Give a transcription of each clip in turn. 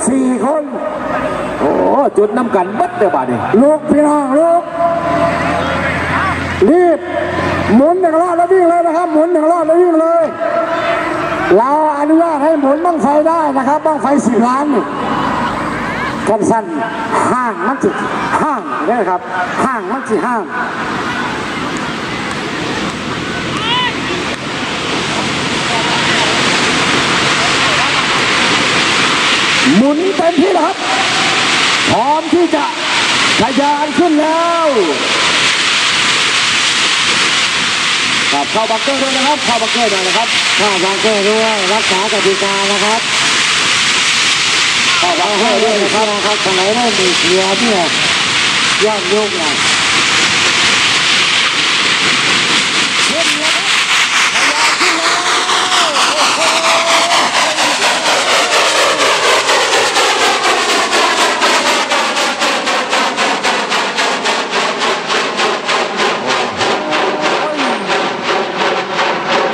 นเดือนดางที่แท้ต้องคงอีสานช่วเดี๋ยวหามาเป็นอาหารแต่แล้วต้องเลือกปลาทิ้งไว้ข้ามทะเลไปถึงทะลุโลกลางออกเป็นเอาเราใช้คนยนต์ด้วยคนสี่คน โอ้จุดน้ำกันเบัดเดียวบาดนี่ลูกพี่น้องลูกรีบหมุนหนึ่งรอบแล้ววิ่งเลยนะครับ หมุนหนึ่งรอบแล้ววิ่งเลย เราอนุญาตให้หมุนบ้างไฟได้นะครับบ้างไฟสิบล้านนี่กันสั้นห้างมันจิห้างนี่นะครับ ห้างมันจิห้าง หมุนเต็มที่นะครับ พร้อมที่จะทะยานขึ้นแล้วครับเข้าบังเกอร์ด้วยนะครับ เข้าบังเกอร์ด้วยนะครับเข้าบังเกอร์ด้วยรักษากติกานะครับเข้าบังเกอร์ด้วยนะครับนะครับสมัยนั้นมีเสียเนี่ยยอดยุคนะขึ้นแล้วครับทะยานขึ้นแล้ว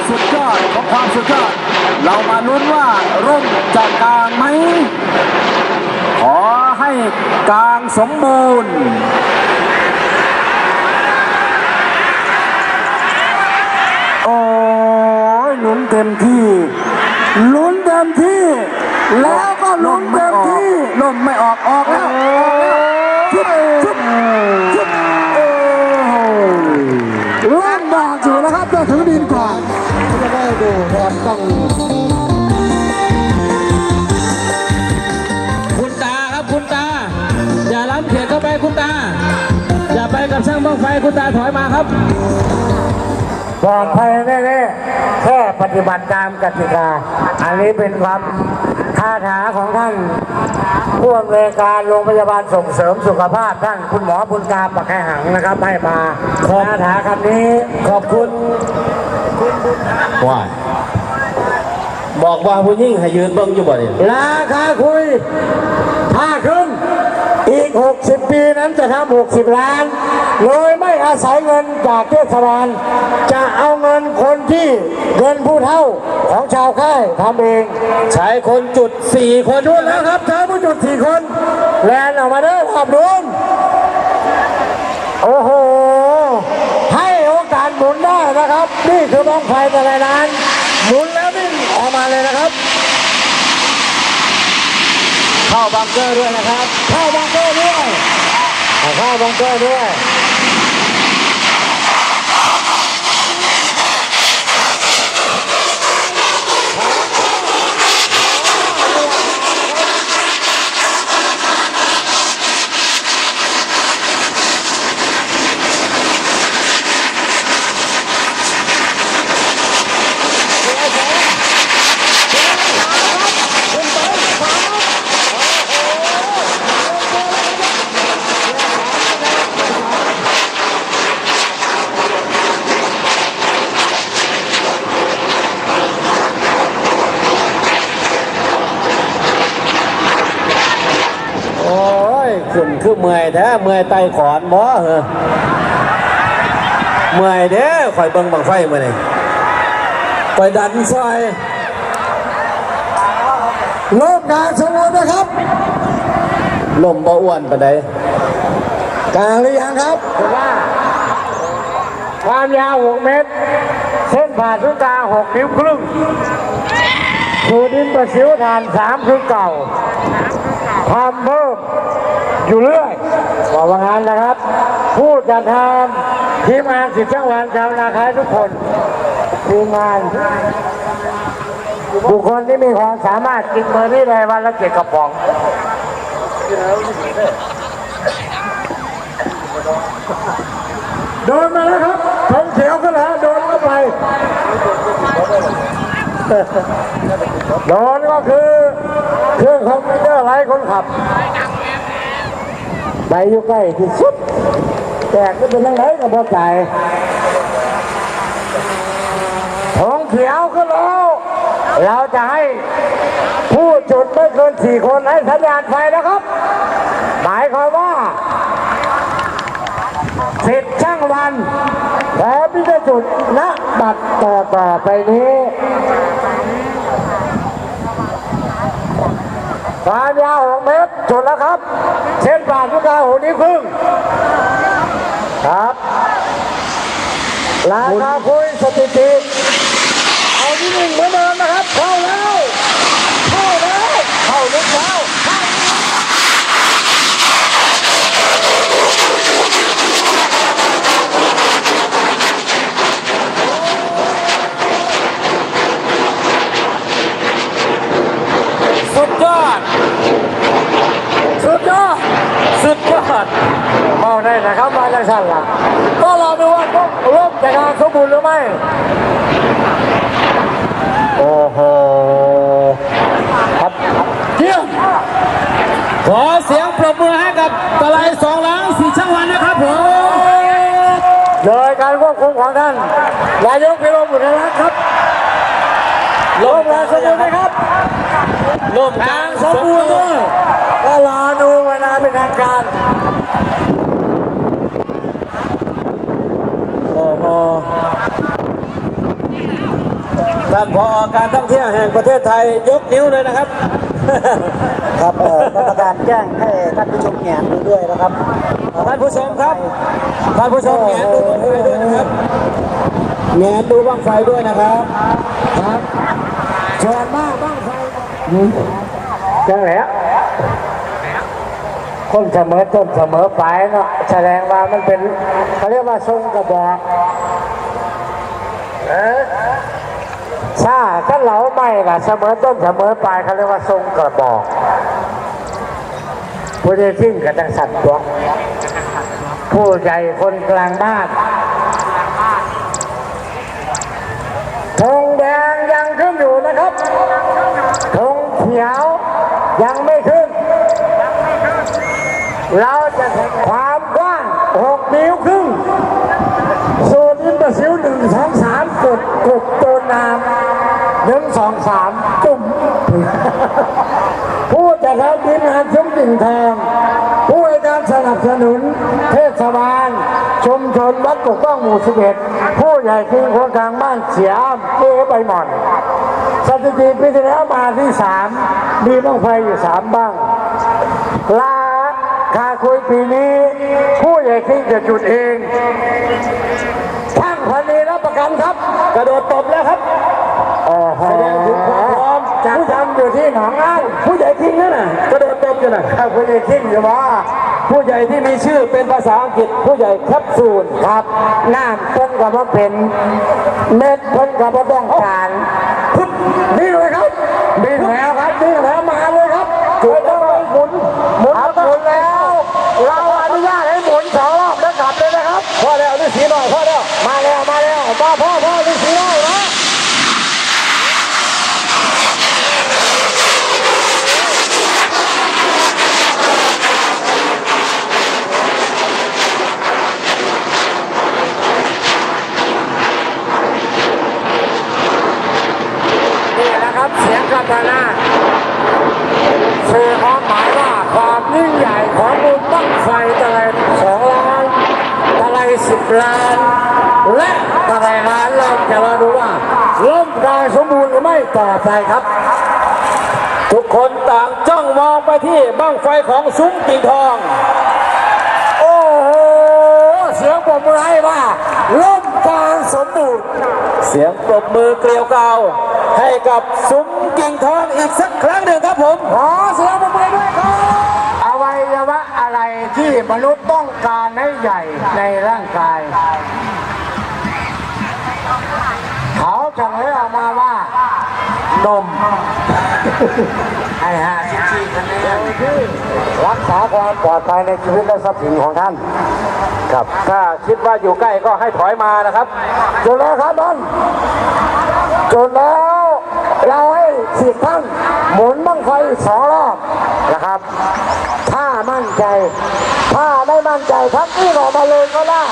สุดยอดของความสุดยอด เรามาลุ้นว่าร่มจะกลางไหม ขอให้กลางสมบูรณ์ โอ้ยลุ้นเต็มที่ลุ้นเต็มที่ แล้วก็ลุ้นเต็มที่ลมไม่ออกออกแล้วออกแล้วชุบชุบชุบโอ้ยลำบากอยู่นะครับจะถึงดินก่อนจะได้ดูครับต้องคุณตาครับคุณตา อย่าล้ำเขตเข้าไปคุณตา อย่าไปกับช่างบ้างไฟคุณตาถอยมาครับ ปลอดภัยแน่ๆแค่ปฏิบัติตามกติกา อันนี้เป็นความคาถาของท่านผู้อำนวยการโรงพยาบาลส่งเสริมสุขภาพท่านคุณหมอบุญตาปักแคหังนะครับให้มาคาถาคำนี้ขอบคุณว่าบอกว่าผู้หญิงให้ยืนเบิ้งอยู่บ่เนี่ยราคาคุยถ้าขึ้น อีก 60 ปีนั้นจะทำ60 ล้าน โดยไม่อาศัยเงินจากเทศบาลจะเอาเงินคนที่เงินผู้เท่าของชาวค่ายทำเอง ใช้คนจุดสี่คนดูแล้วครับเธอผู้จุดสี่คน แลนออกมาเด้อขับรุนโอ้โห ให้โอกาสหมุนได้นะครับ นี่คือบ้องไฟแต่ละล้านหมุนแล้วนิ่งออกมาเลยนะครับ เข้าบังเกอร์ด้วยนะครับ เข้าบังเกอร์ด้วยเอาเข้าบังเกอร์ด้วย โอ้ยขึ้นคือ เมื่อยแท้เมื่อยไตขอนบ่เหรอเมื่อยเด้อข่อยเบิ่งบังไฟมื้อนี้ข่อยดันซอยลบงานสมบูรณ์นะครับลมบ่อ้วนปานใดกลางหรือยังครับผมว่าความยาว 6 เมตร เส้นผ่านศูนย์กลาง6นิ้วครึ่งคูดินประสิวฐาน3คือเก่าทำเพิ่ม อยู่เรื่อยบอกว่างานนะครับ ผู้จัดทำทีมงานสิทธิ์ช่างวันชาวนาคายทุกคนทีมงาน บุคคลที่มีความสามารถกินเบอร์นี่เลยวันละเจ็ดกระป๋องโดนมาแล้วครับธงเขียวขึ้นแล้วโดนเข้าไปโดนก็คือเครื่องคอมพิวเตอร์ไร้คนขับ ไปอยู่ใกล้ที่สุดแตกไม่เป็นยังไงกับพ่อใจท้องเขียวขึ้นแล้วเราจะให้ผู้จุดไม่เกินสี่คนให้สัญญาณไฟนะครับ หมายความว่าสิทธิ์ช่างวันแถมที่จะจุดณบัตรต่อต่อไปนี้ ความยาว6เมตรจุดแล้วครับ เส้นผ่านทุกดาวหกนิ้วครึ่งครับราคาคุยสถิติ เอาที่หนึ่งเหมือนเดิมนะครับ เข้าแล้ว เข้าแล้ว เข้าลึกแล้ว สุดยอด สุดยอด สุดยอด เอาได้นะครับมาจาก สั่นละก็รอดูว่าพวกร่มจะงานสมบูรณ์หรือไม่ โอ้โหครับเยี่ยมขอเสียงปรบมือให้กับตะไลสองหล้างสีช่างวันนะครับผมโดยการควบคุมของท่านนายกพิรมบุญรัตน์ครับลงแรงสมบูรณ์ไหมครับลมกลางสมบูรณ์ด้วยก็รอดูเวลาเป็นทางการ โอ้โห ท่านพอการท่องเที่ยวแห่งประเทศไทยยกนิ้วเลยนะครับ ครับเอ่อกรรมการแจ้งให้ท่านผู้ชมแหงดูด้วยนะครับท่านผู้ชมครับท่านผู้ชมแงนดูบ้างไฟด้วยนะครับแงนดูบ้างไฟด้วยนะครับครับเชิญมากบ้างไฟจังแหละคนเสมอต้นเสมอปลายเนาะแสดงว่ามันเป็นเขาเรียกว่าทรงกระบอกเออ ถ้าถ้าเราไม่ล่ะเสมอต้นเสมอปลายเขาเรียกว่าทรงกระบอกผู้ใดทิ้งกับจังสัตว์ตัวผู้ใหญ่คนกลางบ้านธงแดงยังขึ้นอยู่นะครับธงเขียวยังไม่ขึ้น เราจะเห็นความกว้าง6นิ้วครึ่งสูตรอินเตอร์ซิลหนึ่งสองสามกดกดตัวน้ำ หนึ่งสองสามจุ่มผู้จัดการทีมงานซุ้มติ่งทองผู้ให้การสนับสนุน เทศบาล ชุมชนวัดปกป้องหมู่สิบเอ็ดผู้ใหญ่ทีมครงการบ้านเสียเจ๊ใบหม่อนสถิติปีที่แล้วมาที่สามมีบ้างไฟอยู่สามบ้างลาคาคุยปีนี้ ผู้ใหญ่ทีมจะจุดเอง กันครับ กระโดดตบแล้วครับแสดงถึงความพร้อมจากทำอยู่ที่หนองอ้างผู้ใหญ่ทิ้งนั่นน่ะกระโดดตบอยู่น่ะถ้าคุณจะคิดอยู่ว่าผู้ใหญ่ที่มีชื่อเป็นภาษาอังกฤษผู้ใหญ่แคปซูลครับน้ำเพิ่นกับว่าเป็นเม็ดเพิ่นกับว่าต้องการปึ๊บนี่เลยครับนี่แล้วครับนี่แล้วมาเลยครับจุดแล้วหมุนหมุนหมุนแล้ว เราอนุญาตให้หมุนสองรอบแล้วกลับเลยนะครับพ่อแล้วฤาษีหน่อยพ่อแล้วมาแล้วมาแล้วมาพ่อพ่อฤาษีหน่อยนะ นี่นะครับเสียงกัมปนาทสื่อความหมายว่าความยิ่งใหญ่ของบุญบั้งไฟตะไลสองล้านตะไล้านและตะไลล้านเราจะมาดูว่าล่มกลางสมบูรณ์หรือไม่ต่อไปครับ ทุกคนต่างจ้องมองไปที่บ้างไฟของซุ้มกิ่งทอง โอ้โห เสียงปรบมือให้ว่าล่มกลางสมบูรณ์เสียงปรบมือเกลียวกาวให้กับซุ้มกิ่งทองอีกสักครั้งหนึ่งครับผมขอเสียงปรบมือด้วยครับอวัยวะอะไร ที่มนุษย์ต้องการให้ใหญ่ในร่างกาย เขาเฉลยออกมาว่านมไอ้ฮะที่คะแนนรักษาความปลอดภัยในชีวิตและทรัพย์สินของท่าน ครับถ้าคิดว่าอยู่ใกล้ก็ให้ถอยมานะครับจนแล้วครับท่านจนแล้วเราให้สิบท่านหมุนบังไฟสองรอบนะครับ ถ้ามั่นใจ ถ้าไม่มั่นใจพักที่ออกมาเลยก็ได้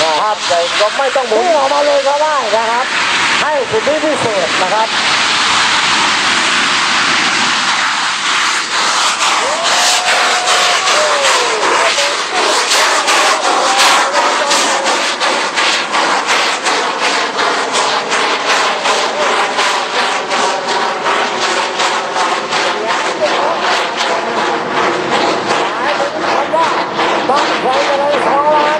นะครับแต่ก็ไม่ต้องหมุนออกมาเลยก็ได้นะครับ ให้สิทธิพิเศษนะครับบ้านไฟอะไรสองล้าน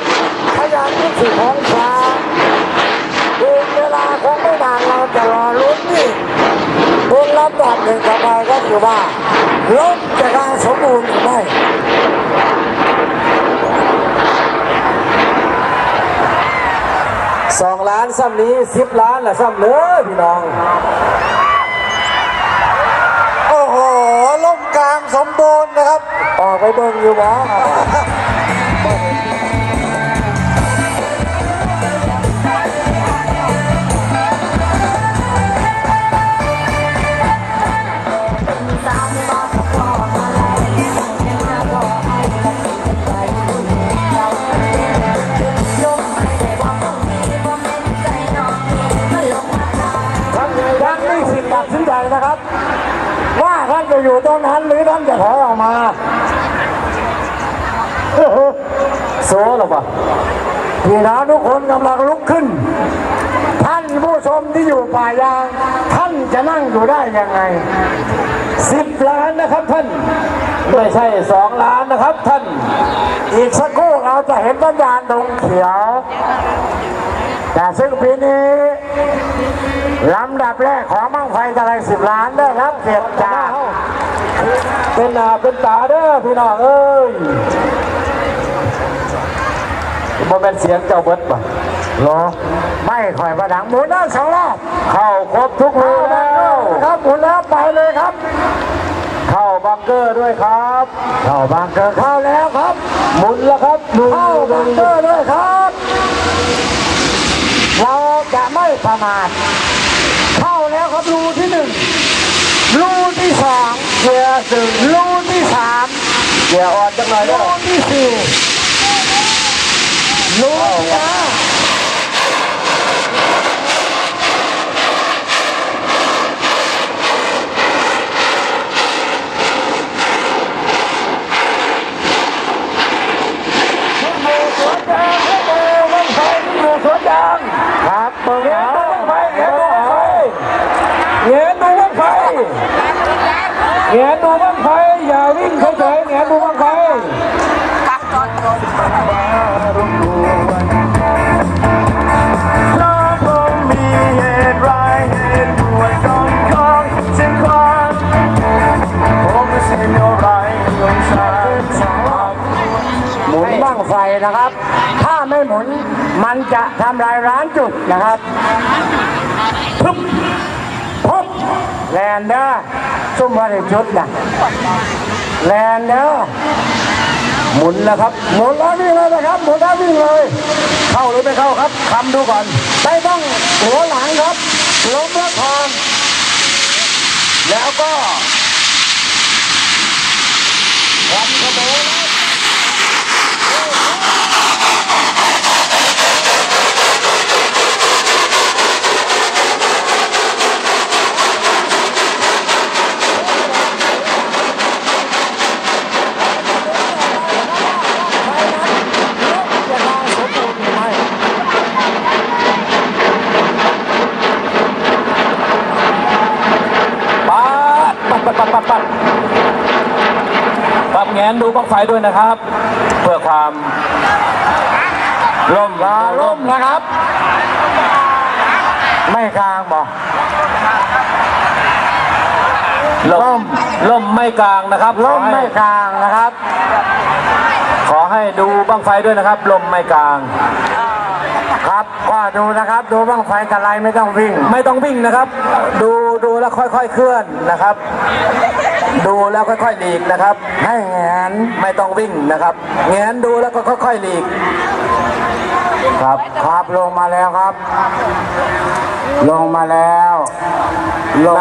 ขยันที่สี่ของฟ้าดูเวลาคงไม่นานเราจะรอลุ้นนี่เป็นลำดับหนึ่งต่อไปก็คือว่าลบจะการสมบูรณ์หรือไม่ สองล้านซ้ำนี้สิบล้านละซ้ำเนื้อพี่น้อง โอ้โหล่มกลางสมบูรณ์นะครับ ออกไปเบิ่งอยู่หมอ จะอยู่ตรงนั้นหรือท่านจะถอยออกมาโซ่หรอปะพี่น้องทุกคนกำลังลุกขึ้น ท่านผู้ชมที่อยู่ป่ายาง ท่านจะนั่งอยู่ได้ยังไงสิบล้านนะครับท่าน ไม่ใช่สองล้านนะครับท่าน อีกสักครู่เราจะเห็นสัญญาณธงเขียว แต่ซึ่งปีนี้ ลำดับแรกของมังไฟตะไลสิบล้านได้รับเกียรติจากเป็นหน้าเป็นตาเด้อพี่น้องเอ้ยบ่เป็นเสียงเจ้าเบิดป่ะเหรอไม่ค่อยประดังหมุนด้านสองรอบเข้าครบทุกรูแล้วครับหมุนแล้วไปเลยครับ เข้าบังเกอร์ด้วยครับ เข้าบางเกิดเข้าแล้วครับ หมุนแล้วครับหนึ่งเข้าบังเกอร์ด้วยครับ เราจะไม่ประมาทเข้าแล้วครับรูที่หนึ่งรู ที่สองเกียร์สึงรูที่สามเกียร์อ่อนจังหน่อยเด้รูอที่สี่รูที่ห้า นะครับ ถ้าไม่หมุนมันจะทำลายร้านจุดนะครับพึบพึบแลนเดอร์ซุ่มมาในจุดนะแลนเดอร์หมุนแล้วครับ หมุนแล้ววิ่งเลยนะครับ หมุนแล้ววิ่งเลย เข้าหรือไม่เข้าครับคำดูก่อนไม่ต้องหัวหลังครับล้มแล้วทอนแล้วก็วันกระโดดแล้ว ปัดปัดปัดปัดปัดปัดครับแง นดูบังไฟด้วยนะครับ เพื่อความร่มลาล่มนะครับ ไม่กลางบอกล่มล่มไม่กลางนะครับล่มไม่กลางนะครับ ขอให้ดูบังไฟด้วยนะครับลมไม่กลางครับก็ดูนะครับ ดูบ้างไฟตะไลไม่ต้องวิ่ง ไม่ต้องวิ่งนะครับ ดูดูแล้วค่อย ๆ เคลื่อนนะครับ ดูแล้วค่อยๆหลีกนะครับ ให้แงนไม่ต้องวิ่งนะครับ แงนดูแล้วก็ค่อยๆหลีก ครับครับลงมาแล้วครับ ลงมาแล้ว ลง